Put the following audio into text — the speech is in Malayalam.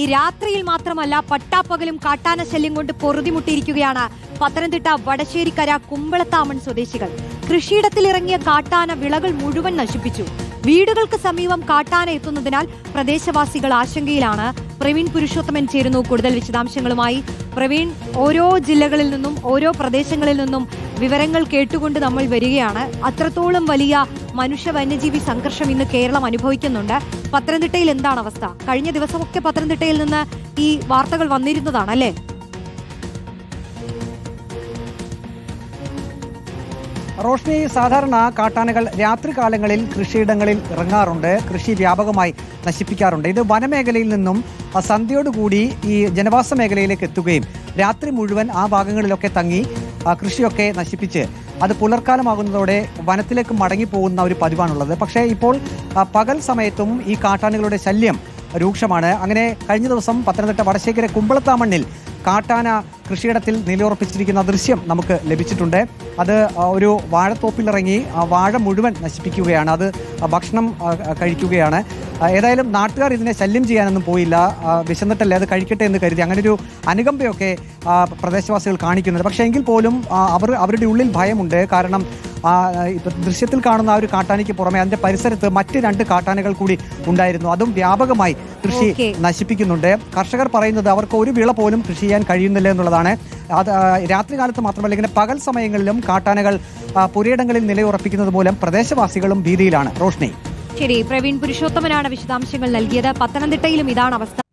ഈ രാത്രിയിൽ മാത്രമല്ല പട്ടാപ്പകലും കാട്ടാന ശല്യം കൊണ്ട് പൊറുതിമുട്ടിയിരിക്കുകയാണ് പത്തനംതിട്ട വടശ്ശേരിക്കര കുമ്പളത്താമൺ സ്വദേശികൾ. കൃഷിയിടത്തിൽ ഇറങ്ങിയ കാട്ടാന വിളകൾ മുഴുവൻ നശിപ്പിച്ചു. വീടുകൾക്ക് സമീപം കാട്ടാന എത്തുന്നതിനാൽ പ്രദേശവാസികൾ ആശങ്കയിലാണ്. പ്രവീൺ പുരുഷോത്തമൻ ചേരുന്നു കൂടുതൽ വിശദാംശങ്ങളുമായി പ്രവീൺ ഓരോ ജില്ലകളിൽ നിന്നും ഓരോ പ്രദേശങ്ങളിൽ നിന്നും വിവരങ്ങൾ കേട്ടുകൊണ്ട് നമ്മൾ വരികയാണ്. അത്രത്തോളം വലിയ മനുഷ്യ വന്യജീവി സംഘർഷം ഇന്ന് കേരളം അനുഭവിക്കുന്നുണ്ട്. പത്തനംതിട്ടയിൽ എന്താണ് അവസ്ഥ? കഴിഞ്ഞ ദിവസമൊക്കെ പത്തനംതിട്ടയിൽ നിന്ന് ഈ വാർത്തകൾ വന്നിരുന്നതാണ് അല്ലേ റോഷ്നി സാധാരണ കാട്ടാനകൾ രാത്രികാലങ്ങളിൽ കൃഷിയിടങ്ങളിൽ ഇറങ്ങാറുണ്ട്. കൃഷി വ്യാപകമായി നശിപ്പിക്കാറുണ്ട്. ഇത് വനമേഖലയിൽ നിന്നും സന്ധ്യയോടുകൂടി ഈ ജനവാസ മേഖലയിലേക്ക് എത്തുകയും രാത്രി മുഴുവൻ ആ ഭാഗങ്ങളിലൊക്കെ തങ്ങി കൃഷിയൊക്കെ നശിപ്പിച്ച് അത് പുലർക്കാലമാകുന്നതോടെ വനത്തിലേക്ക് മടങ്ങിപ്പോകുന്ന ഒരു പതിവാണുള്ളത്. പക്ഷേ ഇപ്പോൾ പകൽ സമയത്തും ഈ കാട്ടാനകളുടെ ശല്യം രൂക്ഷമാണ്. അങ്ങനെ കഴിഞ്ഞ ദിവസം പത്തനംതിട്ട വടശേഖര കുമ്പളത്താമണ്ണിൽ കാട്ടാന കൃഷിയിടത്തിൽ നിലയുറപ്പിച്ചിരിക്കുന്ന ദൃശ്യം നമുക്ക് ലഭിച്ചിട്ടുണ്ട്. അത് ഒരു വാഴത്തോപ്പിലിറങ്ങി ആ വാഴ മുഴുവൻ നശിപ്പിക്കുകയാണ്. അത് ഭക്ഷണം കഴിക്കുകയാണ്. ഏതായാലും നാട്ടുകാർ ഇതിനെ ശല്യം ചെയ്യാനൊന്നും പോയില്ല. വിശന്നിട്ടല്ലേ അത് കഴിക്കട്ടെ എന്ന് കരുതി അങ്ങനെ ഒരു അനുകമ്പയൊക്കെ പ്രദേശവാസികൾ കാണിക്കുന്നുണ്ട്. പക്ഷേ എങ്കിൽ പോലും അവർ അവരുടെ ഉള്ളിൽ ഭയമുണ്ട്. കാരണം ദൃശ്യത്തിൽ കാണുന്ന ആ ഒരു കാട്ടാനയ്ക്ക് പുറമെ അതിന്റെ പരിസരത്ത് മറ്റ് രണ്ട് കാട്ടാനകൾ കൂടി ഉണ്ടായിരുന്നു. അതും വ്യാപകമായി കൃഷി നശിപ്പിക്കുന്നുണ്ട്. കർഷകർ പറയുന്നത് അവർക്ക് ഒരു വിള പോലും കൃഷി ചെയ്യാൻ കഴിയുന്നില്ല എന്നുള്ളതാണ്. അത് രാത്രി കാലത്ത് മാത്രമല്ല ഇങ്ങനെ പകൽ സമയങ്ങളിലും കാട്ടാനകൾ പുരയിടങ്ങളിൽ നിലയുറപ്പിക്കുന്നത് മൂലം പ്രദേശവാസികളും ഭീതിയിലാണ്. റോഷ്നി. ശരി പ്രവീൺ പുരുഷോത്തമനാണ് വിശദാംശങ്ങൾ നൽകിയത്. പത്തനംതിട്ടയിലും ഇതാണ് അവസ്ഥ.